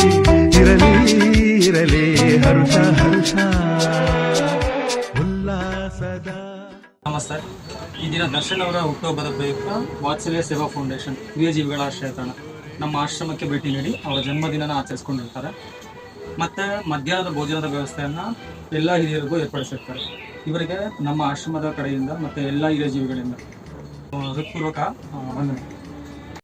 ಇರಲಿ ಇರಲಿ, ಹರುಷ ಹರುಷ. ಉಲ್ಲಾಸದ. ನಮಸ್ತೆ. ಈ ದಿನ ದರ್ಶನ್ ಅವರ ಹುಟ್ಟುಹಬ್ಬದ ಪ್ರಯುಕ್ತ ವಾತ್ಸಲ್ಯ ಸೇವಾ ಫೌಂಡೇಶನ್ ಹಿರಿಯಜೀವಿಗಳ ಆಶ್ರಯ ತಾಣ ನಮ್ಮ ಆಶ್ರಮಕ್ಕೆ ಭೇಟಿ ನೀಡಿ ಅವರ ಜನ್ಮದಿನನ ಆಚರಿಸ್ಕೊಂಡಿರ್ತಾರೆ. ಮತ್ತು ಮಧ್ಯಾಹ್ನದ ಭೋಜನದ ವ್ಯವಸ್ಥೆಯನ್ನು ಎಲ್ಲ ಹಿರಿಯರಿಗೂ ಏರ್ಪಡಿಸಿರ್ತಾರೆ. ಇವರಿಗೆ ನಮ್ಮ ಆಶ್ರಮದ ಕಡೆಯಿಂದ ಮತ್ತು ಎಲ್ಲ ಹಿರಿಯ ಜೀವಿಗಳಿಂದ ಹೃತ್ಪೂರ್ವಕ ವಂದನೆ.